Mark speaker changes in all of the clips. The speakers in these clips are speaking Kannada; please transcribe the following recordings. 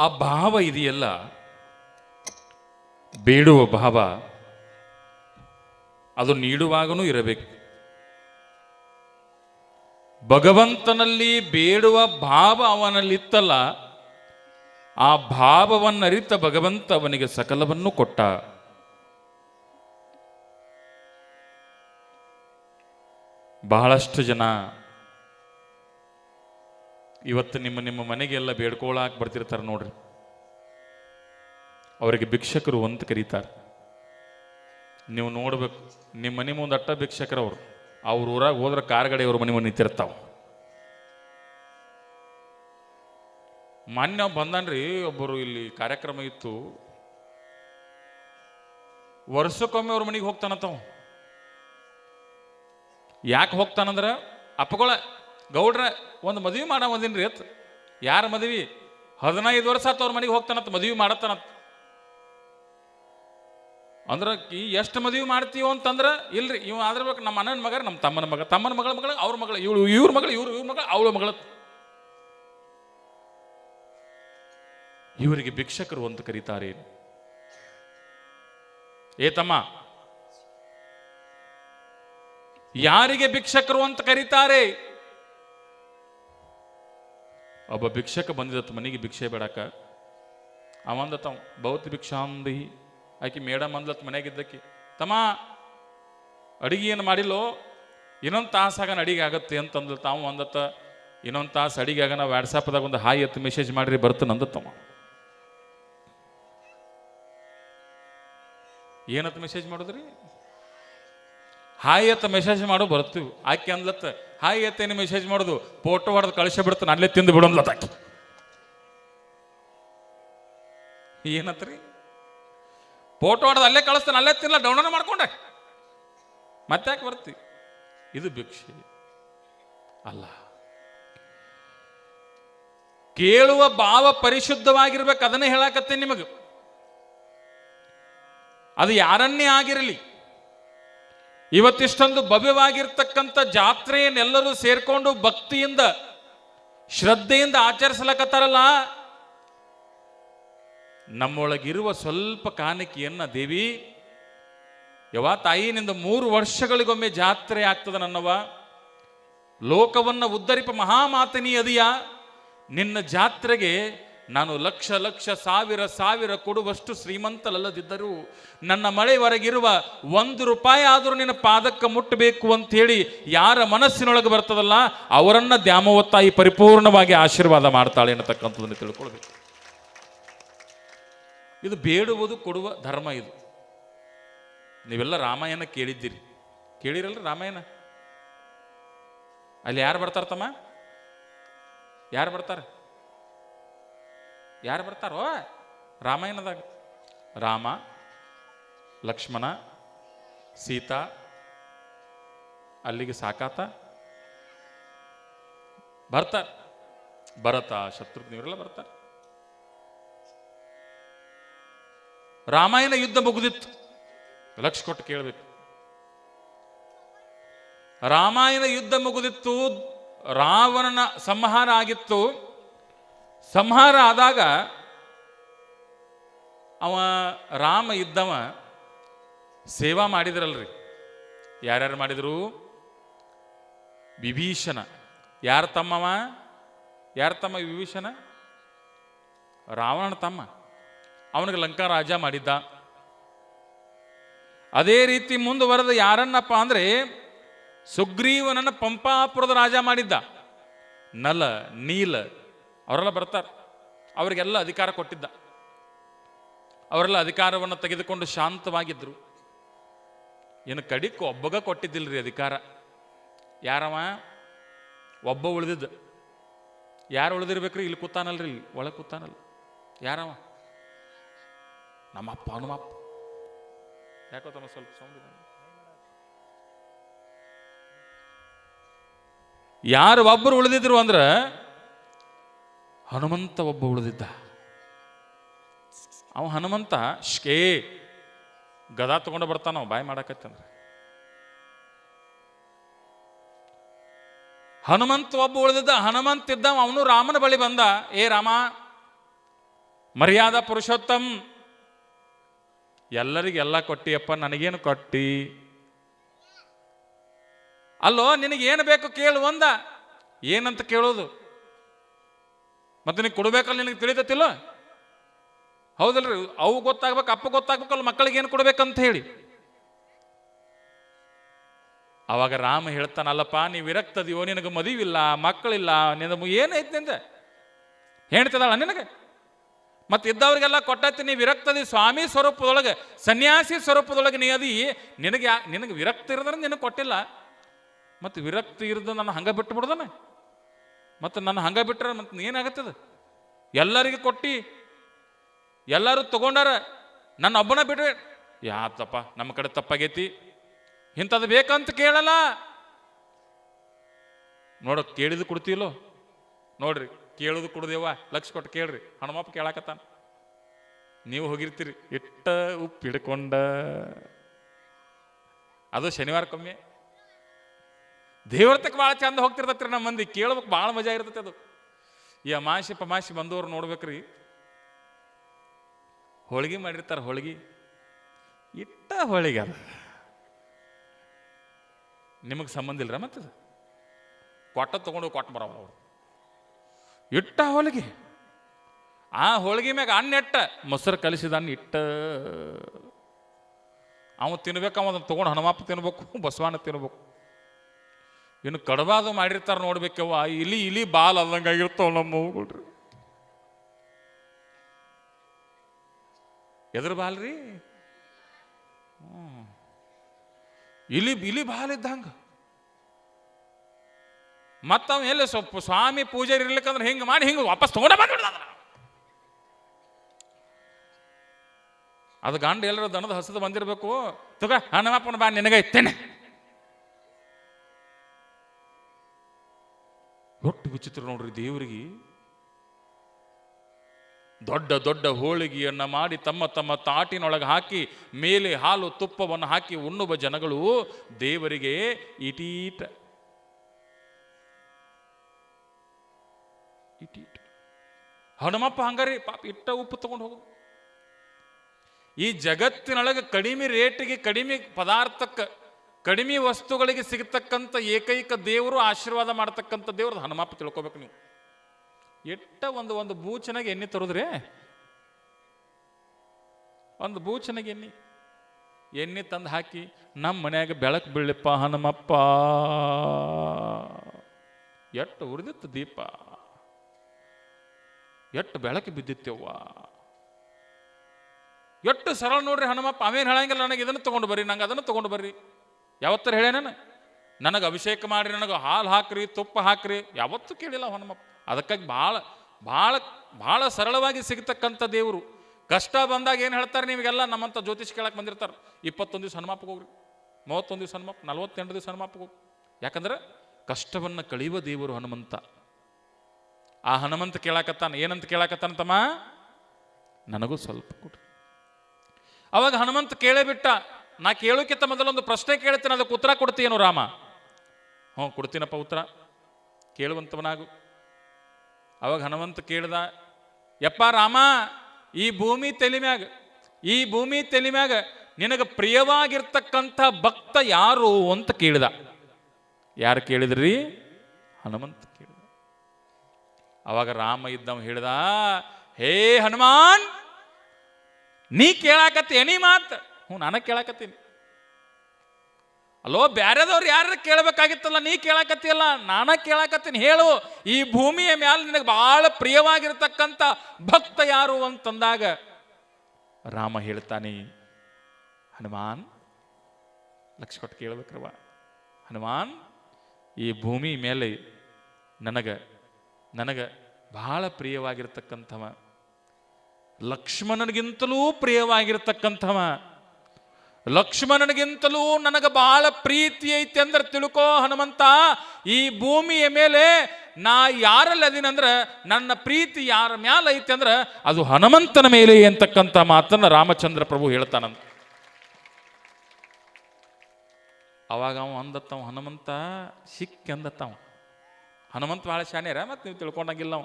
Speaker 1: ಆ ಭಾವ ಇದೆಯಲ್ಲ? ಬೇಡುವ ಭಾವ ಅದು ನೀಡುವಾಗನೂ ಇರಬೇಕು. ಭಗವಂತನಲ್ಲಿ ಬೇಡುವ ಭಾವ ಅವನಲ್ಲಿತ್ತಲ್ಲ, ಆ ಭಾವವನ್ನರಿತ ಭಗವಂತ ಅವನಿಗೆ ಸಕಲವನ್ನು ಕೊಟ್ಟ. ಬಹಳಷ್ಟು ಜನ ಇವತ್ತು ನಿಮ್ಮ ನಿಮ್ಮ ಮನೆಗೆಲ್ಲ ಬೇಡ್ಕೊಳಕ್ ಬರ್ತಿರ್ತಾರೆ ನೋಡ್ರಿ. ಅವರಿಗೆ ಭಿಕ್ಷಕರು ಅಂತ ಕರೀತಾರೆ. ನೀವು ನೋಡ್ಬೇಕು, ನಿಮ್ಮ ಮನೆ ಮುಂದೆ ಅಟ್ಟ ಭಿಕ್ಷಕರು ಅವರು. ಊರಾಗ ಹೋದ್ರೆ ಕಾರ್ಗಡೆ ಅವ್ರ ಮನೆ ಮುಂದೆ ನಿಂತಿರ್ತಾವ. ಮಾನ್ಯ ಬಂದನ್ರಿ, ಒಬ್ಬರು ಇಲ್ಲಿ ಕಾರ್ಯಕ್ರಮ ಇತ್ತು. ವರ್ಷಕ್ಕೊಮ್ಮೆ ಅವ್ರ ಮನೆಗೆ ಹೋಗ್ತಾನತ್ತವ ಯಾಕೆ ಹೋಗ್ತಾನಂದ್ರ, ಅಪ್ಪಗಳ ಗೌಡ್ರ ಒಂದು ಮದುವೆ ಮಾಡೋ ಒಂದಿನ ರೀ ಅತ್ ಯಾರ ಮದುವೆ? ಹದಿನೈದು ವರ್ಷ ಆತ ಅವ್ರ ಮನೆಗೆ ಹೋಗ್ತಾನತ್, ಮದುವೆ ಮಾಡತ್ತಾನಂತ. ಅಂದ್ರ ಈ ಎಷ್ಟು ಮದುವೆ ಮಾಡ್ತೀವೋ ಅಂತಂದ್ರ ಇಲ್ರಿ, ಇವ ಆದ್ರ ಬೇಕು ನಮ್ಮ ಅಣ್ಣನ ಮಗ ನಮ್ಮ ತಮ್ಮನ ಮಗ, ತಮ್ಮನ ಮಗಳ ಮಗಳ, ಅವ್ರ ಮಗಳ, ಇವಳು, ಇವ್ರ ಮಗಳು, ಇವ್ರ ಇವ್ರ ಮಗಳ, ಅವಳ ಮಗಳ. ಇವರಿಗೆ ಭಿಕ್ಷಕರು ಅಂತ ಕರೀತಾರೆ ಏ ತಮ್ಮ, ಯಾರಿಗೆ ಭಿಕ್ಷಕರು ಅಂತ ಕರೀತಾರೆ? ಒಬ್ಬ ಭಿಕ್ಷಕ ಬಂದಿದತ್ತ ಮನೆಗೆ ಭಿಕ್ಷೆ ಬೇಡಕ ಅವಂದತ್ತ ಭೌತ ಭಿಕ್ಷಾಂದಿ ಆಕಿ ಮೇಡಮ್ ಅಂದ್ಲತ್ ಮನೆಯಾಗಿದ್ದಕ್ಕೆ ತಮ್ಮ ಅಡಿಗೆ ಏನು ಮಾಡಿಲ್ಲೋ, ಇನ್ನೊಂದು ತಾಸಾಗನ ಅಡಿಗೆ ಆಗತ್ತೆ ಅಂತಂದ್ಲ. ತಾವು ಅಂದತ್ತ, ಇನ್ನೊಂದು ತಾಸು ಅಡಿಗೆ ಆಗ ನಾವು ವಾಟ್ಸಪ್ದಾಗ ಒಂದು ಹಾಯ್ ಎತ್ತು ಮೆಸೇಜ್ ಮಾಡ್ರಿ ಬರ್ತಾನೆ ಅಂದತ್ತಮ್ಮ ಏನತ್ತು ಮೆಸೇಜ್ ಮಾಡೋದ್ರಿ? ಹಾಯ್ ಎತ್ತ ಮೆಸೇಜ್ ಮಾಡು, ಬರ್ತೀವಿ. ಆಕೆ ಅಂದ್ಲತ್ತ ಹಾಯ್ ಎತ್ತೇನು ಮೆಸೇಜ್ ಮಾಡೋದು ಫೋಟೋ ಹೊಡೆದು ಕಳಿಸಿ ಬಿಡ್ತಾನೆ ಅಲ್ಲೇ ತಿಂದು ಬಿಡೋಲ್ಲ ತಾಕಿ ಏನತ್ರಿ? ಫೋಟೋ ಹೊಡೆದು ಅಲ್ಲೇ ಕಳಿಸ್ತಾನೆ ಅಲ್ಲೇ ತಿನ್ನಲ್ಲ ಡೌನ್ಲೋಡ್ ಮಾಡ್ಕೊಂಡೆ. ಮತ್ತೆ ಯಾಕೆ ಬರ್ತಿ? ಇದು ಭಿಕ್ಷೆ. ಅಲ್ಲ. ಕೇಳುವ ಭಾವ ಪರಿಶುದ್ಧವಾಗಿರ್ಬೇಕು, ಅದನ್ನೇ ಹೇಳಾಕತ್ತೇನೆ ನಿಮಗೆ. ಅದು ಯಾರನ್ನೇ ಆಗಿರಲಿ ಇವತ್ತಿಷ್ಟೊಂದು ಭವ್ಯವಾಗಿರ್ತಕ್ಕಂಥ ಜಾತ್ರೆಯನ್ನೆಲ್ಲರೂ ಸೇರ್ಕೊಂಡು ಭಕ್ತಿಯಿಂದ, ಶ್ರದ್ಧೆಯಿಂದ ಆಚರಿಸಲಕತ್ತಾರಲ್ಲ? ನಮ್ಮೊಳಗಿರುವ ಸ್ವಲ್ಪ ಕಾಣಿಕೆಯನ್ನ ದೇವಿ ಯವ ತಾಯಿನಿಂದ ಮೂರು ವರ್ಷಗಳಿಗೊಮ್ಮೆ ಜಾತ್ರೆ ಆಗ್ತದ ನನ್ನವ ಲೋಕವನ್ನ ಉದ್ಧರಿಪ ಮಹಾಮಾತನಿ ಅದಿಯ. ನಿನ್ನ ಜಾತ್ರೆಗೆ ನಾನು ಲಕ್ಷ ಲಕ್ಷ ಸಾವಿರ ಸಾವಿರ ಕೊಡುವಷ್ಟು ಶ್ರೀಮಂತಲಲ್ಲದಿದ್ದರೂ ನನ್ನ ಮಳೆವರೆಗಿರುವ ಒಂದು ರೂಪಾಯಿ ಆದರೂ ನಿನ್ನ ಪಾದಕ್ಕೆ ಮುಟ್ಟಬೇಕು ಅಂತೇಳಿ ಯಾರ ಮನಸ್ಸಿನೊಳಗೆ ಬರ್ತದಲ್ಲ ಅವರನ್ನು ದ್ಯಾಮವತ್ತಾಯಿ ಪರಿಪೂರ್ಣವಾಗಿ ಆಶೀರ್ವಾದ ಮಾಡ್ತಾಳೆ ಅನ್ನತಕ್ಕಂಥದ್ದನ್ನು ತಿಳ್ಕೊಳ್ಬೇಕು. ಇದು ಬೇಡುವುದು ಕೊಡುವ ಧರ್ಮ ಇದು. ನೀವೆಲ್ಲ ರಾಮಾಯಣ ಕೇಳಿದ್ದೀರಿ. ಕೇಳಿರಲ್ಲ ರಾಮಾಯಣ? ಅಲ್ಲಿ ಯಾರು ಬರ್ತಾರ ತಮ್ಮ ಯಾರು ಬರ್ತಾರೆ? ಯಾರು ಬರ್ತಾರೋ? ರಾಮಾಯಣದಾಗ. ರಾಮ, ಲಕ್ಷ್ಮಣ, ಸೀತಾ, ಅಲ್ಲಿಗೆ ಸಾಕಾತ. ಬರ್ತಾರ. ಭರತ, ಶತ್ರುಘ್ನ ಇವರೆಲ್ಲ ಬರ್ತಾರೆ. ರಾಮಾಯಣ ಯುದ್ಧ ಮುಗಿದಿತ್ತು. ಲಕ್ಷ ಕೊಟ್ಟು ಕೇಳಬೇಕು. ರಾಮಾಯಣ ಯುದ್ಧ ಮುಗಿದಿತ್ತು. ರಾವಣನ ಸಂಹಾರ ಆಗಿತ್ತು. ಸಂಹಾರ ಆದಾಗ ಅವ ರಾಮ ಇದ್ದವ ಸೇವಾ ಮಾಡಿದ್ರಲ್ರಿ. ಯಾರ್ಯಾರು ಮಾಡಿದರು? ವಿಭೀಷಣ. ಯಾರ ತಮ್ಮವ? ಯಾರ ತಮ್ಮ ವಿಭೀಷಣ? ರಾವಣ ತಮ್ಮ. ಅವನಿಗೆ ಲಂಕಾ ರಾಜ ಮಾಡಿದ್ದ. ಅದೇ ರೀತಿ ಮುಂದುವರೆದ ಯಾರನ್ನಪ್ಪ ಅಂದ್ರೆ ಸುಗ್ರೀವನನ್ನ ಪಂಪಾಪುರದ ರಾಜ ಮಾಡಿದ್ದ. ನಲ, ನೀಲ ಅವರೆಲ್ಲ ಬರ್ತಾರೆ. ಅವರಿಗೆಲ್ಲ ಅಧಿಕಾರ ಕೊಟ್ಟಿದ್ದ. ಅವರೆಲ್ಲ ಅಧಿಕಾರವನ್ನು ತೆಗೆದುಕೊಂಡು ಶಾಂತವಾಗಿದ್ರು. ಏನು ಕಡಿಕ್ ಒಬ್ಬಗ ಕೊಟ್ಟಿದ್ದಿಲ್ರಿ ಅಧಿಕಾರ. ಯಾರವ? ಒಬ್ಬ ಉಳಿದಿದ್ದ. ಯಾರು ಉಳಿದಿರ್ಬೇಕ್ರಿ? ಇಲ್ಲಿ ಕೂತಾನಲ್ರಿ ಇಲ್ಲಿ. ಒಳಗೆ ಕೂತಾನಲ್ಲ. ಯಾರವ? ನಮ್ಮಪ್ಪ ಹನುಮಪ್ಪ ಯಾಕೋ ತಮ್ಮ ಸ್ವಲ್ಪ ಸೌಂಡ್ ಯಾರು ಒಬ್ಬರು ಉಳಿದಿದ್ರು ಅಂದ್ರೆ ಹನುಮಂತ ಒಬ್ಬ ಉಳಿದಿದ್ದ. ಅವ ಹನುಮಂತ ಶ್ಕೇ, ಗದಾ ತಗೊಂಡು ಬರ್ತಾನ ಬಾಯಿ ಮಾಡಾಕತ್ತಂದ್ರೆ ಹನುಮಂತ ಒಬ್ಬ ಉಳಿದಿದ್ದ, ಹನುಮಂತ ಇದ್ದ ಅವನು ರಾಮನ ಬಳಿ ಬಂದ, ಏ ರಾಮ, ಮರ್ಯಾದ ಪುರುಷೋತ್ತಮ್, ಎಲ್ಲರಿಗೆಲ್ಲ ಕೊಟ್ಟಿಯಪ್ಪ, ನನಗೇನು ಕೊಟ್ಟಿ? ಅಲ್ಲೋ, ನಿನಗೇನು ಬೇಕು ಕೇಳು ಒಂದ ಏನಂತ ಕೇಳೋದು? ಮತ್ತೆ ನಿನಗೆ ಕೊಡ್ಬೇಕಲ್ಲ ನಿನಗೆ ತಿಳಿತತಿಲ್ಲ? ಹೌದಲ್ರಿ, ಅವು ಗೊತ್ತಾಗ್ಬೇಕು, ಅಪ್ಪ ಗೊತ್ತಾಗ್ಬೇಕಲ್ಲ, ಮಕ್ಕಳಿಗೆ ಏನು ಕೊಡ್ಬೇಕಂತ ಹೇಳಿ. ಅವಾಗ ರಾಮ ಹೇಳ್ತಾನಲ್ಲಪ್ಪ ನೀ ವಿರಕ್ತದಿಯೋ ನಿನಗೆ ಮದುವಿಲ್ಲ, ಮಕ್ಕಳಿಲ್ಲ ನಿನ್ನ ಏನೈತೆ ನಿಂದ? ಹೇಳ್ತದಾಳ ನಿನಗೆ? ಮತ್ತೆ ಇದ್ದವ್ರಿಗೆಲ್ಲ ಕೊಟ್ಟೈತಿ ನೀ ವಿರಕ್ತದಿ, ಸ್ವಾಮಿ ಸ್ವರೂಪದೊಳಗೆ, ಸನ್ಯಾಸಿ ಸ್ವರೂಪದೊಳಗೆ ನೀ ಅದಿ, ನಿನಗೆ ನಿನಗೆ ವಿರಕ್ತ ಇರದ್ರೆ ನಿನಗೆ ಕೊಟ್ಟಿಲ್ಲ. ಮತ್ತು ವಿರಕ್ತಿ ಇರದ ನಾನು ಹಂಗೆ ಬಿಟ್ಟು ಬಿಡ್ದಾನೆ ಮತ್ತು ನನ್ನ ಹಂಗೆ ಬಿಟ್ರೆ ಮತ್ತೆ ಏನಾಗತ್ತದ? ಎಲ್ಲರಿಗೆ ಕೊಟ್ಟು, ಎಲ್ಲರೂ ತಗೊಂಡಾರ ನನ್ನ ಒಬ್ಬನ ಬಿಟ್ರೆ ಯಾತಪ್ಪ, ನಮ್ಮ ಕಡೆ ತಪ್ಪಾಗೈತಿ. ಇಂಥದ್ದು ಬೇಕಂತ ಕೇಳಲ್ಲ. ನೋಡ ಕೇಳಿದು ಕೊಡ್ತೀಲೋ ನೋಡ್ರಿ, ಕೇಳುದು ಕೊಡ್ದೇವ? ಲಕ್ಷ ಕೊಟ್ಟು ಕೇಳ್ರಿ. ಹಣಮಪ್ಪ ಕೇಳಾಕತ್ತಾನ. ನೀವು ಹೋಗಿರ್ತೀರಿ, ಇಟ್ಟ ಉಪ್ಪು ಹಿಡ್ಕೊಂಡ ಅದು ಶನಿವಾರಕ್ಕೊಮ್ಮೆ ದೇವ್ರ ತಕ್ಕ ಭಾಳ ಚಂದ ಹೋಗ್ತಿರ್ತೈತ್ರಿ ನಮ್ಮ ಮಂದಿ. ಕೇಳ್ಬೇಕು, ಭಾಳ ಮಜಾ ಇರ್ತೈತೆ ಅದು. ಈ ಪಮಾಶಿ ಪಮಾಸಿ ಬಂದವ್ರು ನೋಡ್ಬೇಕ್ರಿ. ಹೋಳಿಗೆ ಮಾಡಿರ್ತಾರೆ ಹೋಳಿಗೆ. ಇಟ್ಟ ಹೋಳಿಗೆ ಅದು. ನಿಮಗೆ ಸಂಬಂಧ ಇಲ್ಲರ ಮತ್ತೆ ಕೊಟ್ಟ ತಗೊಂಡು ಕೊಟ್ಟು ಬರೋ ಅವರು. ಇಟ್ಟ ಹೋಳಿಗೆ. ಆ ಹೋಳಿಗೆ ಮ್ಯಾಗ ಅನ್ನ ಇಟ್ಟ, ಮೊಸರು ಕಲಿಸಿದ ಅನ್ನ ಇಟ್ಟ. ಅವ ತಿನ್ಬೇಕು, ಅವ ಅದನ್ನ ತಗೊಂಡು ಹನುಮಪ್ಪ ತಿನ್ಬೇಕು, ಬಸವಣ್ಣ ತಿನ್ಬೇಕು. ಇನ್ನು ಕಡಬಾದು ಮಾಡಿರ್ತಾರೆ ನೋಡ್ಬೇಕವ್ವ. ಇಲಿ ಇಲಿ ಬಾಲ್ ಅದಂಗಾಗಿರ್ತಾವ ನಮ್ಮ ಹೂಗಳ್ರಿ ಎದ್ರ ಬಾಲ್ರಿ. ಇಲಿ ಇಲಿ ಬಾಲ್ ಇದ್ದಂಗ. ಮತ್ತ ಎಲ್ಲ ಸ್ವಲ್ಪ ಸ್ವಾಮಿ ಪೂಜೆ ಇರ್ಲಿಕ್ಕಂದ್ರೆ ಹಿಂಗೆ ಮಾಡಿ ಹಿಂಗೆ ವಾಪಸ್ ತಗೊಂಡ ಬಂದ್ಬಿಡ್ದ. ಅದು ಗಂಡ ಎಲ್ಲರೂ ದನದ ಹಸದ ಬಂದಿರಬೇಕು. ತಗ ಹಣಮಪ್ಪನ ಬಾ ನಿನಗೈತೇನೆ ವಿಚಿತ್ರ ನೋಡ್ರಿ ದೇವರಿಗೆ. ದೊಡ್ಡ ದೊಡ್ಡ ಹೋಳಿಗೆಯನ್ನ ಮಾಡಿ ತಮ್ಮ ತಮ್ಮ ತಾಟಿನೊಳಗೆ ಹಾಕಿ, ಮೇಲೆ ಹಾಲು ತುಪ್ಪವನ್ನು ಹಾಕಿ ಉಣ್ಣುವ ಜನಗಳು ದೇವರಿಗೆ ಇಟೀಟ. ಇಟೀಟ. ಹನುಮಪ್ಪ ಹಂಗಾರಿ ಪಾಪ ಇಟ್ಟ ಉಪ್ಪು ತಗೊಂಡು ಹೋಗು. ಈ ಜಗತ್ತಿನೊಳಗೆ ಕಡಿಮೆ ರೇಟಿಗೆ ಕಡಿಮೆ ಪದಾರ್ಥಕ್ಕೆ ಕಡಿಮೆ ವಸ್ತುಗಳಿಗೆ ಸಿಗತಕ್ಕಂಥ ಏಕೈಕ ದೇವರು ಆಶೀರ್ವಾದ ಮಾಡ್ತಕ್ಕಂಥ ದೇವ್ರದ್ದು ಹನುಮಪ್ಪ ತಿಳ್ಕೊಬೇಕು ನೀವು. ಎಟ್ಟ ಒಂದು ಒಂದು ಬೂಚನಾಗ ಎಣ್ಣೆ ತರೋದ್ರಿ? ಒಂದು ಬೂಚನಾಗ ಎಣ್ಣೆ. ಎಣ್ಣೆ ತಂದು ಹಾಕಿ, ನಮ್ಮ ಮನ್ಯಾಗ ಬೆಳಕು ಬೀಳಪ್ಪ ಹನುಮಪ್ಪ. ಎಟ್ಟು ಉರಿದಿತ್ತು ದೀಪ. ಎಟ್ಟು ಬೆಳಕು ಬಿದ್ದಿತ್ತೇವ್ವ. ಎಟ್ಟು ಸರಳ ನೋಡ್ರಿ ಹನುಮಪ್ಪ, ಅವೇನು ಹೇಳಂಗಿಲ್ಲ ನನಗೆ, ಇದನ್ನು ತೊಗೊಂಡು ಬರ್ರಿ, ನಂಗೆ ಅದನ್ನು ತೊಗೊಂಡು ಬರ್ರಿ. ಯಾವತ್ತರ ಹೇಳೇನ ನನಗೆ ಅಭಿಷೇಕ ಮಾಡ್ರಿ, ನನಗೆ ಹಾಲು ಹಾಕ್ರಿ, ತುಪ್ಪ ಹಾಕ್ರಿ. ಯಾವತ್ತೂ ಕೇಳಿಲ್ಲ ಹನುಮಪ್ಪ ಅದಕ್ಕಾಗಿ ಭಾಳ ಭಾಳ ಭಾಳ ಸರಳವಾಗಿ ಸಿಗತಕ್ಕಂಥ ದೇವರು. ಕಷ್ಟ ಬಂದಾಗ ಏನು ಹೇಳ್ತಾರೆ ನಿಮಗೆಲ್ಲ ನಮ್ಮಂಥ ಜ್ಯೋತಿಷ್ ಕೇಳಕ್ಕೆ ಬಂದಿರ್ತಾರೆ. ಇಪ್ಪತ್ತೊಂದು ದಿವಸ ಹನುಮಪ್ಪಗೆ ಹೋಗ್ರಿ. ಮೂವತ್ತೊಂದು ದಿವಸ ಹನುಮಪ್ಪ, ನಲ್ವತ್ತೆಂಟು ದಿವಸ ಹನುಮಪ್ಪಗೆ ಹೋಗ್ರಿ. ಯಾಕಂದ್ರೆ ಕಷ್ಟವನ್ನು ಕಳೆಯುವ ದೇವರು ಹನುಮಂತ. ಆ ಹನುಮಂತ ಕೇಳಾಕತ್ತಾನ, ಏನಂತ ಕೇಳಾಕತ್ತಾನ ತಮ್ಮ ನನಗೂ ಸ್ವಲ್ಪ ಕೊಡ್ರಿ ಅವಾಗ ಹನುಮಂತ ಕೇಳೇ ಬಿಟ್ಟ ನಾ ಕೇಳೋಕ್ಕಿಂತ ಮೊದಲೊಂದು ಪ್ರಶ್ನೆ ಕೇಳ್ತೀನಿ, ಅದಕ್ಕೆ ಉತ್ತರ ಕೊಡ್ತೀಯೇನು ರಾಮ? ಹ್ಞೂ, ಕೊಡ್ತೀನಪ್ಪ ಉತ್ತರ. ಕೇಳುವಂಥವನಾಗು ಅವಾಗ ಹನುಮಂತ ಕೇಳ್ದ, ಯಪ್ಪ ರಾಮ, ಈ ಭೂಮಿ ತೆಲಿಮ್ಯಾಗ ಮ್ಯಾಗ, ಈ ಭೂಮಿ ತೆಲಿಮ್ಯಾಗ ಮ್ಯಾಗ ನಿನಗೆ ಪ್ರಿಯವಾಗಿರ್ತಕ್ಕಂಥ ಭಕ್ತ ಯಾರು ಅಂತ ಕೇಳಿದ. ಯಾರು ಕೇಳಿದ್ರಿ? ಹನುಮಂತ ಕೇಳಿದ. ಅವಾಗ ರಾಮ ಇದ್ದವ್ ಹೇಳ್ದ, ಹೇ ಹನುಮಾನ್, ನೀ ಕೇಳಾಕತ್ತೆ ಎನಿ ಮಾತ್ ಹ್ಞೂ, ನಾನು ಕೇಳಾಕತ್ತೀನಿ. ಅಲ್ಲೋ, ಬ್ಯಾರೆದವ್ರು ಯಾರು ಕೇಳಬೇಕಾಗಿತ್ತಲ್ಲ, ನೀ ಕೇಳಾಕತ್ತಿಯಲ್ಲ, ನಾನ ಕೇಳಾಕತ್ತೀನಿ, ಹೇಳು. ಈ ಭೂಮಿಯ ಮ್ಯಾಲೆ ನಿನಗೆ ಬಹಳ ಪ್ರಿಯವಾಗಿರ್ತಕ್ಕಂಥ ಭಕ್ತ ಯಾರು ಅಂತಂದಾಗ ರಾಮ ಹೇಳ್ತಾನೆ, ಹನುಮಾನ್ ಲಕ್ಷ ಕೊಟ್ಟು ಕೇಳ್ಬೇಕ್ರವ ಹನುಮಾನ್, ಈ ಭೂಮಿ ಮೇಲೆ ನನಗೆ ನನಗೆ ಬಹಳ ಪ್ರಿಯವಾಗಿರ್ತಕ್ಕಂಥವ, ಲಕ್ಷ್ಮಣನಿಗಿಂತಲೂ ಪ್ರಿಯವಾಗಿರ್ತಕ್ಕಂಥವ ಲಕ್ಷ್ಮಣನಿಗಿಂತಲೂ ನನಗೆ ಬಹಳ ಪ್ರೀತಿ ಐತಿ ಅಂದ್ರೆ ತಿಳ್ಕೋ ಹನುಮಂತ, ಈ ಭೂಮಿಯ ಮೇಲೆ ನಾ ಯಾರಲ್ಲಿ ಅದೀನಂದ್ರೆ ನನ್ನ ಪ್ರೀತಿ ಯಾರ ಮ್ಯಾಲ ಐತಿ ಅಂದ್ರೆ ಅದು ಹನುಮಂತನ ಮೇಲೆ ಅಂತಕ್ಕಂಥ ಮಾತನ್ನ ರಾಮಚಂದ್ರ ಪ್ರಭು ಹೇಳ್ತಾನಂತ. ಅವಾಗ ಅವ ಅಂದತ್ತವ, ಹನುಮಂತ, ಸಿಕ್ಕಿ ಅಂದತ್ತವ. ಹನುಮಂತ ಭಾಳ ಶಾನ್ಯಾರ ಮತ್ತೆ ನೀವು ತಿಳ್ಕೊಂಡಂಗಿಲ್ಲ ಅವ.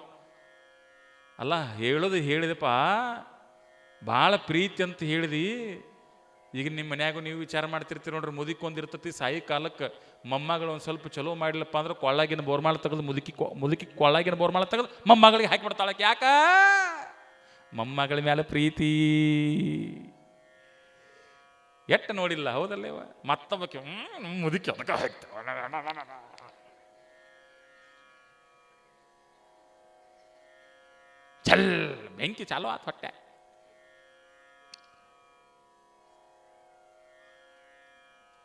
Speaker 1: ಅಲ್ಲ, ಹೇಳೋದು ಹೇಳಿದಪ್ಪ, ಭಾಳ ಪ್ರೀತಿ ಅಂತ ಹೇಳಿದಿ. ಈಗ ನಿಮ್ಮ ಮನ್ಯಾಗೂ ನೀವು ವಿಚಾರ ಮಾಡ್ತಿರ್ತೀರಿ ನೋಡ್ರಿ ಮುದುಕೊಂದಿರ್ತತಿ ಸಾಯಿ ಕಾಲಕ್ಕೆ ಮೊಮ್ಮಗಳು ಒಂದು ಸ್ವಲ್ಪ ಚಲೋ ಮಾಡಿಲ್ಲಪ್ಪ ಅಂದ್ರೆ ಕೊಳ್ಳಾಗಿನ ಬೋರ್ಮಾಳ ತೆಗೆದು ಮುದುಕಿ ಮುದುಕಿ ಕೊಳ್ಳಾಗಿನ ಬೋರ್ಮಾಳ ತೆಗೆದು ಮೊಮ್ಮಗಳಿಗೆ ಹಾಕಿ ಬಿಡ್ತಾಳಕ್ಕೆ ಯಾಕ? ಮೊಮ್ಮಗಳ ಮೇಲೆ ಪ್ರೀತಿ. ಎಟ್ಟು ನೋಡಿಲ್ಲ ಹೌದಲ್ಲೇವ ಮತ್ತೊಬ್ಬಕ್ಕೆ ಹ್ಮ್ ಮುದುಕಿ ಅದಕ್ಕೆ ಚಲ್ ಬೆಂಕಿ ಚಾಲು ಆತ ಹೊಟ್ಟೆ.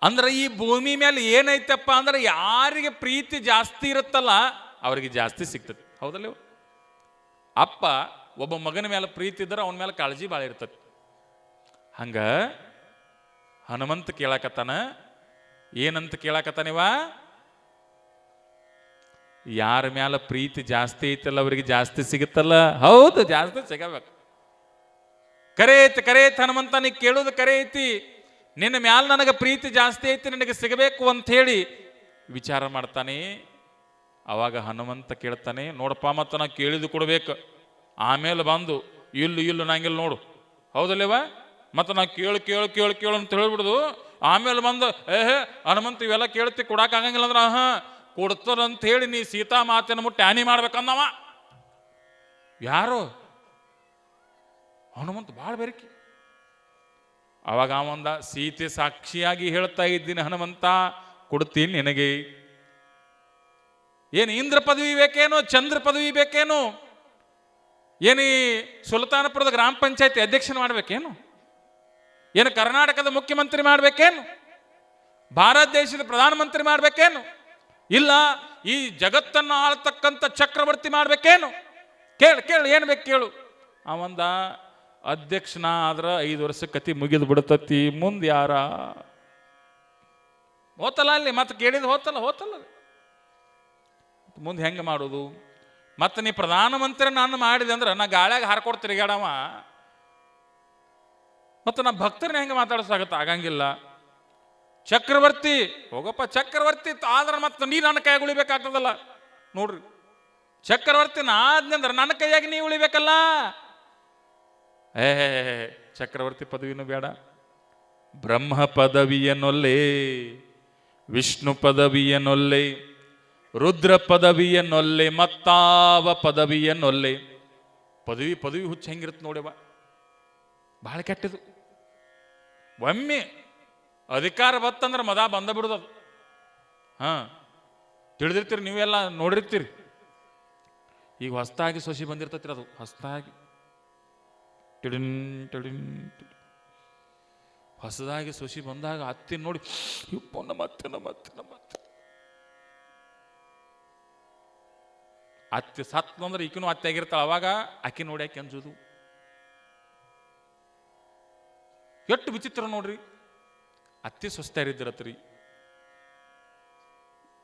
Speaker 1: ಅಂದ್ರೆ ಈ ಭೂಮಿ ಮೇಲೆ ಏನೈತಪ್ಪ ಅಂದ್ರೆ ಯಾರಿಗೆ ಪ್ರೀತಿ ಜಾಸ್ತಿ ಇರುತ್ತಲ್ಲ ಅವರಿಗೆ ಜಾಸ್ತಿ ಸಿಗ್ತದೆ. ಹೌದಲ್ಲ ಅಪ್ಪ ಒಬ್ಬ ಮಗನ ಮೇಲೆ ಪ್ರೀತಿ ಇದ್ರೆ ಅವನ ಮೇಲೆ ಕಾಳಜಿ ಭಾಳ ಇರ್ತದೆ. ಹಂಗ ಹನುಮಂತ ಕೇಳಾಕತ್ತಾನ, ಏನಂತ ಕೇಳಾಕತ್ತಾನಿವ ಯಾರ ಮ್ಯಾಲ ಪ್ರೀತಿ ಜಾಸ್ತಿ ಐತಲ್ಲ ಅವರಿಗೆ ಜಾಸ್ತಿ ಸಿಗುತ್ತಲ್ಲ? ಹೌದು, ಜಾಸ್ತಿ ಸಿಗಬೇಕು. ಕರೆ ಐತಿ ಕರೆ ಐತಿ ಹನುಮಂತ, ನೀ ಕೇಳೋದು ಕರೆ ಐತಿ ನಿನ್ನ ಮ್ಯಾಲ ನನಗೆ ಪ್ರೀತಿ ಜಾಸ್ತಿ ಐತಿ, ನನಗೆ ಸಿಗಬೇಕು ಅಂತ ಹೇಳಿ ವಿಚಾರ ಮಾಡ್ತಾನೆ. ಅವಾಗ ಹನುಮಂತ ಕೇಳ್ತಾನೆ, ನೋಡಪ್ಪ ಮತ್ತು ನಾ ಕೇಳಿದು ಕೊಡ್ಬೇಕು. ಆಮೇಲೆ ಬಂದು, ಇಲ್ಲು ಇಲ್ಲು, ನಂಗಿಲ್ಲ ನೋಡು. ಹೌದಲ್ಲೇವ? ಮತ್ತು ನಾ ಕೇಳು ಕೇಳು ಕೇಳು ಕೇಳು ಅಂತ ಹೇಳ್ಬಿಡುದು. ಆಮೇಲೆ ಬಂದು, ಏಹೇ, ಹನುಮಂತ ಇವೆಲ್ಲ ಕೇಳ್ತಿ ಕೊಡಕ್ಕೆ ಆಗಂಗಿಲ್ಲ ಅಂದ್ರೆ ಹಾ ಕೊಡ್ತಾರಂತ ಹೇಳಿ ನೀ ಸೀತಾ ಮಾತೇನ ಮುಟ್ಟಿ ಹಾನಿ ಮಾಡ್ಬೇಕಂದವ. ಯಾರು? ಹನುಮಂತ ಭಾಳ ಬೆರಕಿ. ಅವಾಗ ಅವಂದ ಸೀತೆ ಸಾಕ್ಷಿಯಾಗಿ ಹೇಳ್ತಾ ಇದ್ದೀನಿ, ಹನುಮಂತ, ಕೊಡ್ತೀನಿ ನಿನಗೆ. ಏನು ಇಂದ್ರ ಪದವಿ ಬೇಕೇನು, ಚಂದ್ರ ಪದವಿ ಬೇಕೇನು? ಏನು ಈ ಸುಲ್ತಾನಪುರದ ಗ್ರಾಮ ಪಂಚಾಯತಿ ಅಧ್ಯಕ್ಷನ ಮಾಡ್ಬೇಕೇನು? ಏನು ಕರ್ನಾಟಕದ ಮುಖ್ಯಮಂತ್ರಿ ಮಾಡ್ಬೇಕೇನು? ಭಾರತ ದೇಶದ ಪ್ರಧಾನಮಂತ್ರಿ ಮಾಡ್ಬೇಕೇನು? ಇಲ್ಲ, ಈ ಜಗತ್ತನ್ನು ಆಳ್ತಕ್ಕಂಥ ಚಕ್ರವರ್ತಿ ಮಾಡ್ಬೇಕೇನು? ಕೇಳು ಕೇಳು, ಏನು ಬೇಕು ಕೇಳು. ಅವಂದ ಅಧ್ಯಕ್ಷನ ಆದ್ರೆ ಐದು ವರ್ಷ ಕತಿ ಮುಗಿದು ಬಿಡ್ತತಿ. ಮುಂದೆ ಯಾರ? ಹೋತಲ್ಲ ಅಲ್ಲಿ, ಮತ್ತೆ ಕೇಳಿದ್ ಹೋತಲ್ಲ ಹೋತಲ್ಲ ಮುಂದೆ ಹೆಂಗೆ ಮಾಡೋದು? ಮತ್ತೆ ನೀ ಪ್ರಧಾನಮಂತ್ರಿ ನಾನು ಮಾಡಿದೆ ಅಂದ್ರೆ ನಾ ಗಾಳ್ಯಾಗ ಹಾರ್ಕೊಡ್ ತಿರುಗಾಡವ ಮತ್ತು ನಾ ಭಕ್ತರನ್ನ ಹೆಂಗೆ ಮಾತಾಡ್ಸಾಗತ್ತ ಆಗಂಗಿಲ್ಲ. ಚಕ್ರವರ್ತಿ, ಹೋಗಪ್ಪ, ಚಕ್ರವರ್ತಿ ಆದ್ರೆ ಮತ್ತೆ ನೀ ನನ್ನ ಕೈಯಾಗ ಉಳಿಬೇಕಾಗ್ತದಲ್ಲ. ನೋಡ್ರಿ. ಚಕ್ರವರ್ತಿ ಆದ್ನಂದ್ರೆ ನನ್ನ ಕೈಯಾಗಿ ನೀ ಉಳಿಬೇಕಲ್ಲ? ಏ ಚಕ್ರವರ್ತಿ ಪದವಿನೂ ಬೇಡ. ಬ್ರಹ್ಮ ಪದವಿಯನ್ನೊಲ್ಲೆ, ವಿಷ್ಣು ಪದವಿಯನ್ನೊಲ್ಲೆ, ರುದ್ರ ಪದವಿಯನ್ನೊಲ್ಲೆ, ಮತ್ತಾವ ಪದವಿಯನ್ನೊಲ್ಲೆ. ಪದವಿ ಪದವಿ ಹುಚ್ಚ ಹೆಂಗಿರುತ್ತೆ ನೋಡಿವ ಬಹಳ ಕೆಟ್ಟದು. ಒಮ್ಮೆ ಅಧಿಕಾರ ಬತ್ತಂದ್ರೆ ಮದ ಬಂದ ಬಿಡುದದು ಹಾ, ತಿಳಿದಿರ್ತೀರಿ ನೀವೆಲ್ಲ ನೋಡಿರ್ತೀರಿ. ಈಗ ಹೊಸ್ತಾಗಿ ಸೊಸಿ ಬಂದಿರ್ತೈತ್ರಿ ಅದು, ಹೊಸ್ತಾಗಿ. ಟಿಡಿನ್ ಟಿಡಿನ್. ಹೊಸದಾಗಿ ಸೊಸಿ ಬಂದಾಗ ಅತ್ತಿ ನೋಡಿ ಇಪ್ಪ ನಮ್ಮ ಅತ್ತೆ ನಮ್ಮ ಅತ್ತೆ ನಮ್ಮ ಅತ್ತೆ. ಅತ್ತೆ ಸತ್ ಅಂದ್ರೆ ಈಕಿನೂ ಅತ್ತೆ ಆಗಿರ್ತಾಳ, ಅವಾಗ ಆಕಿ ನೋಡಿ ಆಕೆ ಅಂಜುದು. ಎಷ್ಟು ವಿಚಿತ್ರ ನೋಡ್ರಿ. ಅತ್ತೆ ಸೊಸ್ತಾರಿದ್ದಿರತ್ರಿ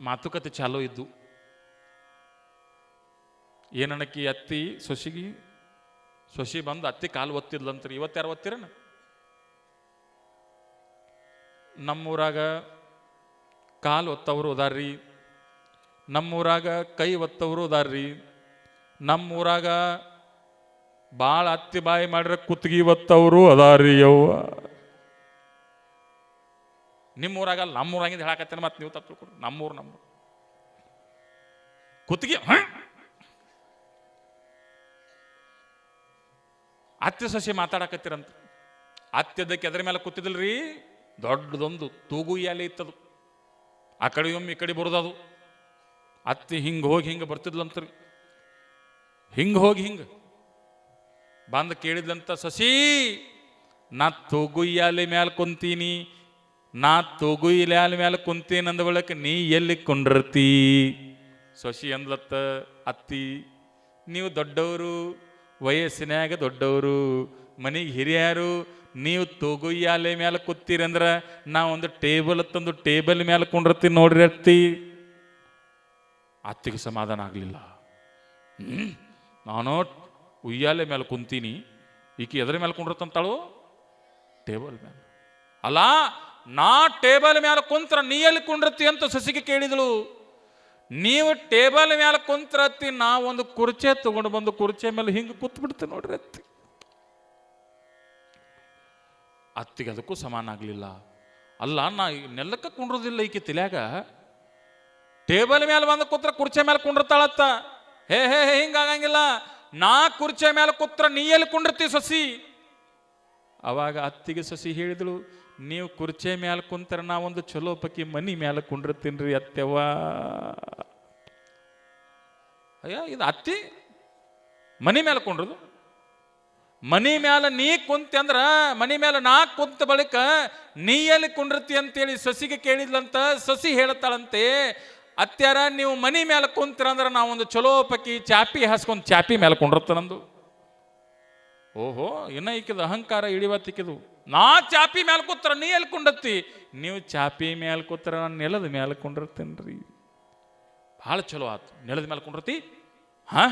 Speaker 1: ಮಾತುಕತೆ ಚಾಲೋ ಇದ್ದು. ಏನನ್ನಕ್ಕಿ ಅತ್ತಿ ಸೊಸಿಗಿ ಸೊಸಿ ಬಂದು ಅತ್ತಿ ಕಾಲು ಒತ್ತಿದ್ಲಂತ್ರಿ. ಇವತ್ತು ಯಾರು ಒತ್ತಿರನ? ನಮ್ಮೂರಾಗ ಕಾಲು ಒತ್ತವರು ಅದಾರ್ರಿ. ನಮ್ಮೂರಾಗ ಕೈ ಒತ್ತವರು ಅದಾರ್ರಿ. ನಮ್ಮೂರಾಗ ಭಾಳ ಅತ್ತಿ ಬಾಯಿ ಮಾಡಿರ ಕುತ್ತಿಗೆ ಒತ್ತವರು ಅದಾರಿ ಯವ್ವ. ನಿಮ್ಮೂರಾಗ ನಮ್ಮೂರಾಗಿಂದ ಹೇಳಕತ್ತೇನೆ ಮತ್ತೆ ನೀವು ತಪ್ಪು ನಮ್ಮೂರು ನಮ್ಮೂರು. ಕುತ್ತಿಗೆ ಹ? ಅತ್ತೆ ಸಸಿ ಮಾತಾಡಕತ್ತಿರಂತ. ಅತ್ತೆದಕ್ಕೆ ಕೆದ್ರ ಮೇಲೆ ಕೂತಿದಿಲ್ರಿ? ದೊಡ್ಡದೊಂದು ತೂಗು ಎಲೆ ಇತ್ತದು. ಆ ಕಡೆ ಒಮ್ಮೆ ಈ ಕಡೆ ಬರೋದದು. ಅತ್ತೆ ಹಿಂಗೆ ಹೋಗಿ ಹಿಂಗೆ ಬರ್ತಿದ್ಲಂತ್ರಿ. ಹಿಂಗೆ ಹೋಗಿ ಹಿಂಗೆ. ಬಂದು ಕೇಳಿದ್ಲಂತ, ಸಸಿ, ನಾ ತೂಗುಯ್ಯಾಲೆ ಮ್ಯಾಲ ಕುಂತೀನಿ. ನಾ ತೂಗುಯ್ಯಾಲ ಮ್ಯಾಲ ಕುಂತೀನಿ ಅಂದ ಬಳಕ ನೀ ಎಲ್ಲಿ ಕೊಂಡಿರ್ತೀ? ಸಸಿ ಅಂದ್ಲತ್ತ, ಅತ್ತಿ, ನೀವು ದೊಡ್ಡವರು ವಯಸ್ಸಿನ್ಯಾಗ ದೊಡ್ಡವರು, ಮನೆಗೆ ಹಿರಿಯರು, ನೀವು ತೊಗೊಯ್ಯಾಲೆ ಮೇಲೆ ಅಂದ್ರೆ ನಾ ಒಂದು ಟೇಬಲ್ ತಂದು ಟೇಬಲ್ ಮೇಲೆ ಕುಂಡಿರ್ತೀನಿ ನೋಡ್ರಿ ಅತ್ತಿ. ಅತ್ತಿಗೆ ಸಮಾಧಾನ ಆಗಲಿಲ್ಲ. ನಾನು ಉಯ್ಯಾಲೆ ಮೇಲೆ ಕುಂತೀನಿ, ಈಕೆ ಎದ್ರ ಮೇಲೆ ಕುಂಡಿರ್ತಂತಾಳು? ಟೇಬಲ್ ಮೇಲೆ ಅಲ್ಲ, ನಾ ಟೇಬಲ್ ಮೇಲೆ ಕುಂತ್ರ ನೀ ಎಲ್ಲಿ ಕುಂಡಿರ್ತಿ ಅಂತ ಸಸಿಗೆ ಕೇಳಿದಳು. ನೀವು ಟೇಬಲ್ ಮೇಲೆ ಕುಂತ್ರತ್ತಿ ಒಂದು ಕುರ್ಚೆ ತಗೊಂಡು ಬಂದು ಕುರ್ಚೆ ಮೇಲೆ ಹಿಂಗೆ ಕೂತ್ ಬಿಡ್ತೀವಿ ನೋಡ್ರಿ ಅತ್ತಿ. ಅತ್ತಿಗೆ ಅದಕ್ಕೂ ಸಮಾನ ಆಗಲಿಲ್ಲ. ಅಲ್ಲ, ನಾ ನೆಲಕ್ಕೆ ಕುಂಡ್ರದಿಲ್ಲ ಈಕೆ ತಿಳಿಯಾಗ ಟೇಬಲ್ ಮೇಲೆ ಬಂದು ಕೂತ್ರ ಕುರ್ಚೆ ಮೇಲೆ ಕುಂಡಿರ್ತಾಳತ್ತ. ಹೇ ಹೇ ಹೇ ಹಿಂಗಾಗಂಗಿಲ್ಲ ನಾ ಕುರ್ಚೆ ಮೇಲೆ ಕೂತ್ರ ನೀ ಎಲ್ಲಿ ಕುಂಡಿರ್ತಿ ಸಸಿ? ಅವಾಗ ಅತ್ತಿಗೆ ಸಸಿ ಹೇಳಿದಳು ನೀವು ಕುರ್ಚೆ ಮ್ಯಾಲ ಕುಂತರ ನಾ ಒಂದು ಚಲೋ ಪಕ್ಕಿ ಮನಿ ಮ್ಯಾಲ ಕುಂಡಿರ್ತೀನಿ ಅತ್ತೆವ್ವ. ಅಯ್ಯ, ಇದು ಅತ್ತಿ? ಮನಿ ಮ್ಯಾಲ ಕುಂಡ್ರದು? ಮನಿ ಮ್ಯಾಲ ನೀ ಕುಂತಿ ಅಂದ್ರ ಮನಿ ಮ್ಯಾಲ ನಾ ಕುಂತ ಬಳಿಕ ನೀ ಎಲ್ಲಿ ಕುಂಡಿರ್ತಿ ಅಂತೇಳಿ ಸಸಿಗೆ ಕೇಳಿದ್ಲಂತ ಸಸಿ ಹೇಳ್ತಾಳಂತೆ. ಅತ್ಯಾರ ನೀವು ಮನಿ ಮ್ಯಾಲ ಕುಂತಿರ ಅಂದ್ರ ನಾ ಒಂದು ಚಲೋ ಪಕ್ಕಿ ಚಾಪಿ ಹಾಸ್ಕೊಂಡು ಚಾಪಿ ಮ್ಯಾಲ ಕುಂಡಿರ್ತಾನಂದು ಓಹೋ, ಇನ್ನ ಇಕ್ಕಿದ ಅಹಂಕಾರ ಇಳಿವತ್ತಿಕ್ಕಿದು. ನಾ ಚಾಪಿ ಮೇಲೆ ಕೂತ್ರ, ನೀ ಎಲ್ಲಿ ಕುಂಡತ್ತಿ? ನೀವು ಚಾಪಿ ಮೇಲೆ ಕೂತ್ರ ನಾನು ನೆಲದ ಮೇಲೆ ಕುಂಡಿರ್ತೀನ್ರಿ. ಭಾಳ ಚಲೋ ಆತು. ನೆಲದ ಮೇಲೆ ಕುಂಡಿರ್ತಿ? ಹಾ?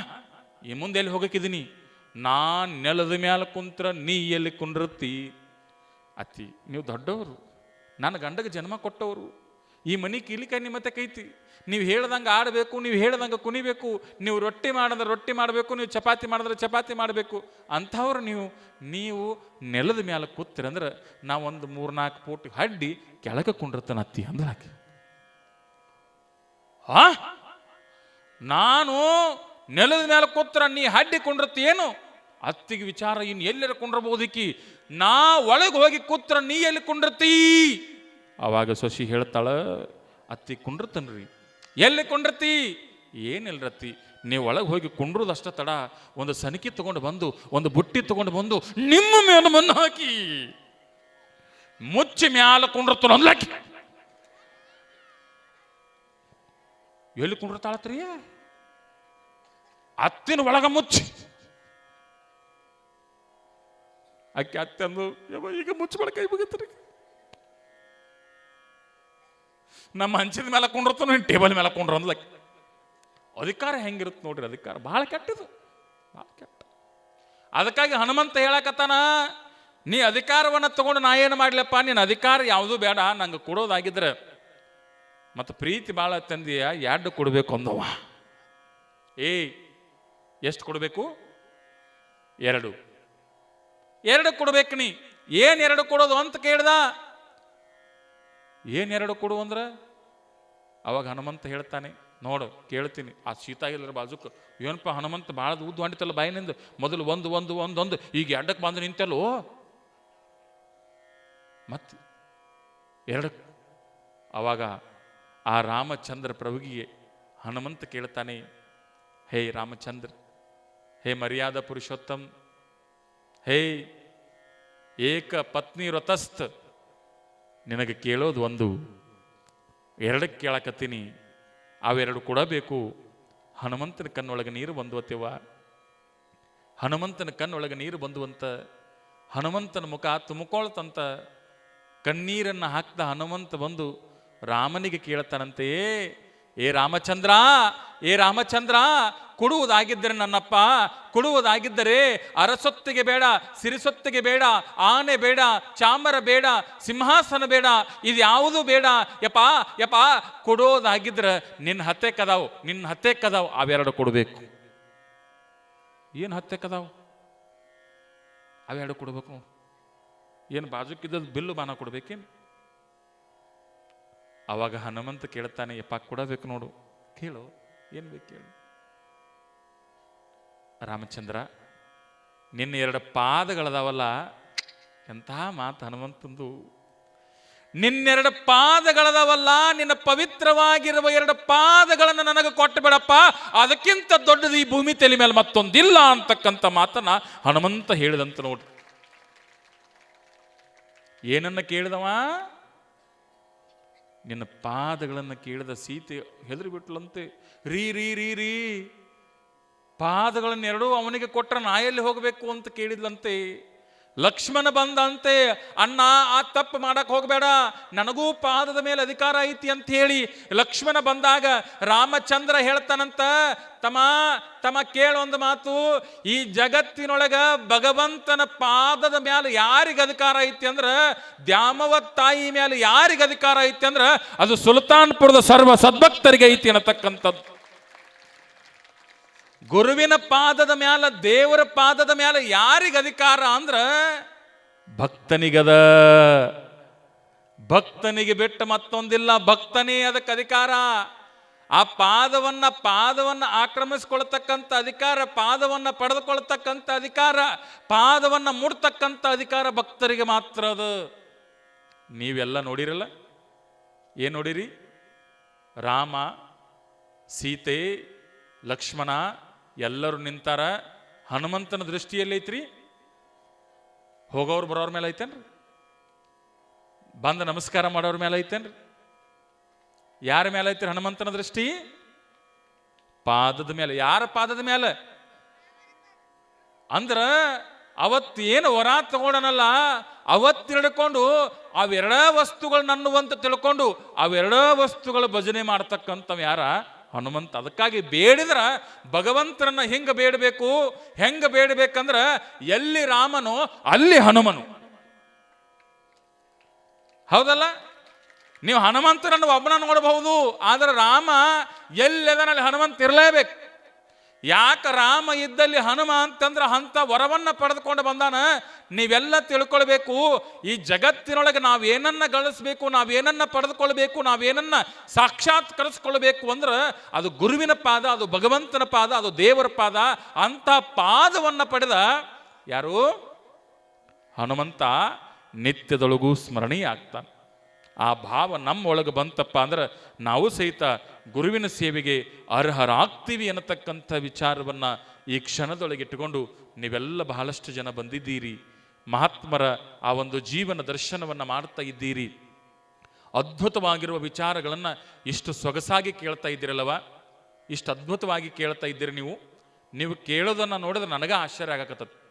Speaker 1: ಈ ಮುಂದೆ ಎಲ್ಲಿ ಹೋಗಕ್ಕಿದ್ದೀನಿ ನಾ ನೆಲದ ಮೇಲೆ ಕುಂತ್ರ, ನೀ ಎಲ್ಲಿ ಕುಂಡಿರ್ತಿ? ಅತ್ತಿ, ನೀವು ದೊಡ್ಡವರು. ನನ್ನ ಗಂಡಗೆ ಜನ್ಮ ಕೊಟ್ಟವರು. ಈ ಮನೆ ಕೀಲಿಕಾಯಿ ನಿಮ್ಮ ಮತ್ತೆ ಕೈತಿ. ನೀವು ಹೇಳ್ದಂಗೆ ಆಡಬೇಕು, ನೀವು ಹೇಳ್ದಂಗೆ ಕುಣಿಬೇಕು, ನೀವು ರೊಟ್ಟಿ ಮಾಡಿದ್ರೆ ರೊಟ್ಟಿ ಮಾಡಬೇಕು, ನೀವು ಚಪಾತಿ ಮಾಡಿದ್ರೆ ಚಪಾತಿ ಮಾಡಬೇಕು. ಅಂಥವ್ರು ನೀವು ನೀವು ನೆಲದ ಮ್ಯಾಲ ಕೂತಿರಂದ್ರೆ ಒಂದು ಮೂರ್ನಾಲ್ಕು ಫೂಟ್ ಹಡ್ಡಿ ಕೆಳಗೆ ಕುಂಡಿರ್ತಾನೆ ಅತ್ತಿ ಅಂದ್ರೆ ಆಕೆ. ಆ? ನಾನು ನೆಲದ ಮೇಲೆ ಕೂತ್ರ ನೀ ಹಡ್ಡಿ ಕುಂಡಿರ್ತಿ ಏನು ಅತ್ತಿಗೆ ವಿಚಾರ ಇನ್ನು ಎಲ್ಲರ ಕುಂಡ್ರಬಹುದಿಕ್ಕಿ ನಾ ಒಳಗೆ ಹೋಗಿ ಕೂತ್ರ ನೀ ಎಲ್ಲಿ ಕುಂಡಿರ್ತೀ? ಅವಾಗ ಶಶಿ ಹೇಳ್ತಾಳ, ಅತ್ತಿ ಕುಂಡಿರ್ತನ್ರಿ. ಎಲ್ಲಿ ಕೊಂಡಿರ್ತಿ ಏನಿಲ್ರತ್ತಿ ನೀವು ಒಳಗೆ ಹೋಗಿ ಕುಂಡ್ರದಷ್ಟ ತಡ. ಒಂದು ಸನಿಕಿ ತಗೊಂಡು ಬಂದು, ಒಂದು ಬುಟ್ಟಿ ತಗೊಂಡು ಬಂದು, ನಿಮ್ಮ ಮೇಲೆ ಮಣ್ಣು ಹಾಕಿ. ಮುಚ್ಚಿ ಮ್ಯಾಲ ಕುಂಡಿರ್ತಾನ ಅನ್ಲಕ್ಕಿ ಎಲ್ಲಿ ಕುಂಡಿರ್ತಾಳತ್ರಿ ಅತ್ತಿನ ಒಳಗ ಮುಚ್ಚಿ. ಅಕ್ಕಿ ಅತ್ತೆ ಅಂದು ಈಗ ಮುಚ್ಚಿ ಕೈ ಮುಗಿತ್ರಿ. ನಮ್ಮ ಹಂಚಿದ ಮೇಲೆ ಕುಂಡಿರ್ತಾನ ಟೇಬಲ್ ಮೇಲೆ ಕುಂಡ್ರ ಅಂದ್ಲಕ್ ಅಧಿಕಾರ ಹೆಂಗಿರುತ್ತೆ ನೋಡ್ರಿ ಅಧಿಕಾರ. ಭಾಳ ಕೆಟ್ಟದು. ಭಾಳ ಕೆಟ್ಟ. ಅದಕ್ಕಾಗಿ ಹನುಮಂತ ಹೇಳಕತ್ತಾನ, ನೀ ಅಧಿಕಾರವನ್ನು ತಗೊಂಡು ನಾ ಏನು ಮಾಡ್ಲಪ್ಪ ನೀನು ಅಧಿಕಾರ ಯಾವುದೂ ಬೇಡ. ನಂಗೆ ಕೊಡೋದಾಗಿದ್ರೆ ಮತ್ತು ಪ್ರೀತಿ ಭಾಳ ತಂದೆಯ, ಎರಡು ಕೊಡಬೇಕು ಅಂದವ. ಏಯ್, ಎಷ್ಟು ಕೊಡಬೇಕು? ಎರಡು. ಎರಡು ಕೊಡ್ಬೇಕು ನೀ. ಏನು ಎರಡು ಕೊಡೋದು ಅಂತ ಕೇಳ್ದ? ಏನು ಎರಡು ಕೊಡು ಅಂದ್ರೆ? ಅವಾಗ ಹನುಮಂತ ಹೇಳ್ತಾನೆ, ನೋಡು, ಕೇಳ್ತೀನಿ, ಆ ಸೀತಾ ಇಲ್ಲರ ಬಾಜುಕ್, ಏನಪ್ಪ ಹನುಮಂತ ಭಾಳ ಉದ್ದು ಹೊಂಟಿತಲ್ಲ ಬಾಯಿನಿಂದ ಮೊದಲು ಒಂದು ಒಂದು ಒಂದು ಒಂದು, ಈಗ ಎರಡಕ್ಕೆ ಬಂದು ನಿಂತಲ್ಲೋ? ಮತ್ತೆ ಎರಡು, ಅವಾಗ ಆ ರಾಮಚಂದ್ರ ಪ್ರಭುಗಿಗೆ ಹನುಮಂತ ಕೇಳ್ತಾನೆ, ಹೇ ರಾಮಚಂದ್ರ, ಹೇ ಮರ್ಯಾದ ಪುರುಷೋತ್ತಮ್, ಹೇ ಏಕ ಪತ್ನಿ ವ್ರತಸ್ಥ ನಿನಗೆ ಕೇಳೋದು ಒಂದು. ಎರಡಕ್ಕೆ ಕೇಳಕತ್ತೀನಿ. ಅವೆರಡು ಕೊಡಬೇಕು. ಹನುಮಂತನ ಕಣ್ಣೊಳಗೆ ನೀರು ಬಂದುವತ್ತೆವ ಹನುಮಂತನ ಕಣ್ಣೊಳಗೆ ನೀರು ಬಂದುವಂತ ಹನುಮಂತನ ಮುಖ ತುಮಕೊಳ್ತಂತ ಕಣ್ಣೀರನ್ನು ಹಾಕ್ದ ಹನುಮಂತ ಬಂದು ರಾಮನಿಗೆ ಕೇಳ್ತಾನಂತೆ ಏ ರಾಮಚಂದ್ರ ಏ ರಾಮಚಂದ್ರ, ಕೊಡುವುದಾಗಿದ್ದರೆ ನನ್ನಪ್ಪ, ಕೊಡುವುದಾಗಿದ್ದರೆ ಅರಸೊತ್ತಿಗೆ ಬೇಡ, ಸಿರಿಸೊತ್ತಿಗೆ ಬೇಡ, ಆನೆ ಬೇಡ, ಚಾಮರ ಬೇಡ, ಸಿಂಹಾಸನ ಬೇಡ, ಇದು ಯಾವುದು ಬೇಡ. ಯಪ್ಪ ಯಪ್ಪ, ಕೊಡೋದಾಗಿದ್ರೆ ನಿನ್ನ ಹತ್ತೆ ಕದಾವು, ನಿನ್ನ ಹತ್ತೆ ಕದಾವು, ಅವೆರಡು ಕೊಡಬೇಕು. ಏನು ಹತ್ತೆ ಕದಾವು? ಅವೆರಡು ಕೊಡಬೇಕು. ಏನು ಬಾಜುಕಿದ್ದದ್ದು ಬಿಲ್ಲು ಬಾನ ಕೊಡ್ಬೇಕೇನು? ಅವಾಗ ಹನುಮಂತ ಕೇಳ್ತಾನೆ, ಯಪ್ಪ, ಕೊಡಬೇಕು ನೋಡು. ಕೇಳು, ಏನು ಬೇಕು ಕೇಳು. ರಾಮಚಂದ್ರ, ನಿನ್ನ ಎರಡು ಪಾದಗಳದಾವಲ್ಲ, ಎಂಥ ಮಾತು ಹನುಮಂತಂದು. ನಿನ್ನೆರಡು ಪಾದಗಳದವಲ್ಲ, ನಿನ್ನ ಪವಿತ್ರವಾಗಿರುವ ಎರಡು ಪಾದಗಳನ್ನು ನನಗೆ ಕೊಟ್ಟು ಬಿಡಪ್ಪ. ಅದಕ್ಕಿಂತ ದೊಡ್ಡದು ಈ ಭೂಮಿ ತಲೆ ಮೇಲೆ ಮತ್ತೊಂದಿಲ್ಲ ಅಂತಕ್ಕಂಥ ಮಾತನ್ನ ಹನುಮಂತ ಹೇಳಿದಂತ ನೋಡ್ರಿ ಏನನ್ನ ಕೇಳಿದವ? ನಿನ್ನ ಪಾದಗಳನ್ನು ಕೇಳಿದ ಸೀತೆ ಹೆದರಿ ಬಿಟ್ಲಂತೆ, ರೀ ರೀ ರೀ ರೀ, ಪಾದಗಳನ್ನೆರಡೂ ಅವನಿಗೆ ಕೊಟ್ಟರೆ ನಾ ಎಲ್ಲಿ ಹೋಗಬೇಕು? ಅಂತ ಕೇಳಿದ್ಲಂತೆ. ಲಕ್ಷ್ಮಣ ಬಂದಂತೆ, ಅಣ್ಣ, ಆ ತಪ್ಪು ಮಾಡಕ್ ಹೋಗಬೇಡ. ನನಗೂ ಪಾದದ ಮೇಲೆ ಅಧಿಕಾರ ಐತಿ ಅಂತ ಹೇಳಿ ಲಕ್ಷ್ಮಣ ಬಂದಾಗ ರಾಮಚಂದ್ರ ಹೇಳ್ತಾನಂತ ತಮ ತಮ ಕೇಳೊಂದು ಮಾತು. ಈ ಜಗತ್ತಿನೊಳಗ ಭಗವಂತನ ಪಾದದ ಮೇಲೆ ಯಾರಿಗೆ ಅಧಿಕಾರ ಐತಿ ಅಂದ್ರ ದ್ಯಾಮವ ತಾಯಿ ಮೇಲೆ ಯಾರಿಗೆ ಅಧಿಕಾರ ಐತಿ ಅಂದ್ರ, ಅದು ಸುಲ್ತಾನ್ಪುರದ ಸರ್ವ ಸದ್ಭಕ್ತರಿಗೆ ಐತಿ ಅನ್ನತಕ್ಕಂಥದ್ದು. ಗುರುವಿನ ಪಾದದ ಮ್ಯಾಲ, ದೇವರ ಪಾದದ ಮ್ಯಾಲ ಯಾರಿಗೆ ಅಧಿಕಾರ ಅಂದ್ರ ಭಕ್ತನಿಗದ. ಭಕ್ತನಿಗೆ ಬಿಟ್ಟು ಮತ್ತೊಂದಿಲ್ಲ, ಭಕ್ತನೇ ಅದಕ್ಕೆ ಅಧಿಕಾರ. ಆ ಪಾದವನ್ನ ಪಾದವನ್ನ ಆಕ್ರಮಿಸ್ಕೊಳ್ತಕ್ಕಂಥ ಅಧಿಕಾರ, ಪಾದವನ್ನ ಪಡೆದುಕೊಳ್ತಕ್ಕಂಥ ಅಧಿಕಾರ, ಪಾದವನ್ನ ಮುಡ್ತಕ್ಕಂಥ ಅಧಿಕಾರ ಭಕ್ತರಿಗೆ ಮಾತ್ರ ಅದು. ನೀವೆಲ್ಲ ನೋಡಿರಲ್ಲ? ಏನ್ ನೋಡಿರಿ? ರಾಮ, ಸೀತೆ, ಲಕ್ಷ್ಮಣ ಎಲ್ಲರೂ ನಿಂತಾರ. ಹನುಮಂತನ ದೃಷ್ಟಿಯಲ್ಲಿ ಐತ್ರಿ. ಹೋಗೋರು ಬರೋರ ಮೇಲೆ ಐತೇನ್ರಿ? ಬಂದ ನಮಸ್ಕಾರ ಮಾಡೋರ ಮೇಲೆ ಐತೇನ್ರಿ? ಯಾರ ಮೇಲೆ ಐತ್ರಿ ಹನುಮಂತನ ದೃಷ್ಟಿ? ಪಾದದ ಮೇಲೆ. ಯಾರ ಪಾದದ ಮೇಲೆ? ಅಂದ್ರ ಅವತ್ತು ಏನು ವರ ತಗೊಂಡನಲ್ಲ, ಅವತ್ತು ಹಿಡ್ಕೊಂಡು ಅವೆರಡ ವಸ್ತುಗಳು ನನ್ನುವಂತ ತಿಳ್ಕೊಂಡು ಅವೆರಡ ವಸ್ತುಗಳ ಭಜನೆ ಮಾಡ್ತಕ್ಕಂಥವ್ ಯಾರ? ಹನುಮಂತ, ಅದಕ್ಕಾಗಿ ಬೇಡಿದ್ರ ಭಗವಂತರನ್ನ ಹೆಂಗ ಬೇಡಬೇಕು? ಹೆಂಗ ಬೇಡಬೇಕಂದ್ರ ಎಲ್ಲಿ ರಾಮನು ಅಲ್ಲಿ ಹನುಮನು. ಹೌದಲ್ಲ? ನೀವು ಹನುಮಂತನನ್ನು ಒಬ್ಬನ ನೋಡಬಹುದು, ಆದ್ರೆ ರಾಮ ಎಲ್ಲೆದನಲ್ಲಿ ಹನುಮಂತ ಇರಲೇಬೇಕು. ಯಾಕ ರಾಮ ಇದ್ದಲ್ಲಿ ಹನುಮ ಅಂತಂದ್ರೆ ಅಂಥ ವರವನ್ನು ಪಡೆದುಕೊಂಡು ಬಂದಾನ? ನೀವೆಲ್ಲ ತಿಳ್ಕೊಳ್ಬೇಕು. ಈ ಜಗತ್ತಿನೊಳಗೆ ನಾವೇನನ್ನ ಗಳಿಸ್ಬೇಕು, ನಾವೇನನ್ನ ಪಡೆದುಕೊಳ್ಬೇಕು, ನಾವೇನನ್ನ ಸಾಕ್ಷಾತ್ಕರಿಸ್ಕೊಳ್ಬೇಕು ಅಂದ್ರೆ ಅದು ಗುರುವಿನ ಪಾದ, ಅದು ಭಗವಂತನ ಪಾದ, ಅದು ದೇವರ ಪಾದ ಅಂತ ಪಾದವನ್ನ ಪಡೆದ ಯಾರು? ಹನುಮಂತ ನಿತ್ಯದೊಳಗೂ ಸ್ಮರಣೀಯ ಆಗ್ತಾನೆ. ಆ ಭಾವ ನಮ್ಮೊಳಗೆ ಬಂತಪ್ಪ ಅಂದ್ರೆ ನಾವು ಸಹಿತ ಗುರುವಿನ ಸೇವೆಗೆ ಅರ್ಹರಾಗ್ತೀವಿ ಅನ್ನತಕ್ಕಂಥ ವಿಚಾರವನ್ನು ಈ ಕ್ಷಣದೊಳಗೆ ಇಟ್ಟುಕೊಂಡು ನೀವೆಲ್ಲ ಬಹಳಷ್ಟು ಜನ ಬಂದಿದ್ದೀರಿ. ಮಹಾತ್ಮರ ಆ ಒಂದು ಜೀವನ ದರ್ಶನವನ್ನು ಮಾಡ್ತಾ ಇದ್ದೀರಿ. ಅದ್ಭುತವಾಗಿರುವ ವಿಚಾರಗಳನ್ನು ಇಷ್ಟು ಸೊಗಸಾಗಿ ಕೇಳ್ತಾ ಇದ್ದೀರಲ್ಲವ? ಇಷ್ಟು ಅದ್ಭುತವಾಗಿ ಕೇಳ್ತಾ ಇದ್ದೀರಿ ನೀವು? ನೀವು ಕೇಳೋದನ್ನು ನೋಡಿದ್ರೆ ನನಗೆ ಆಶ್ಚರ್ಯ ಆಗಕತ್ತದ.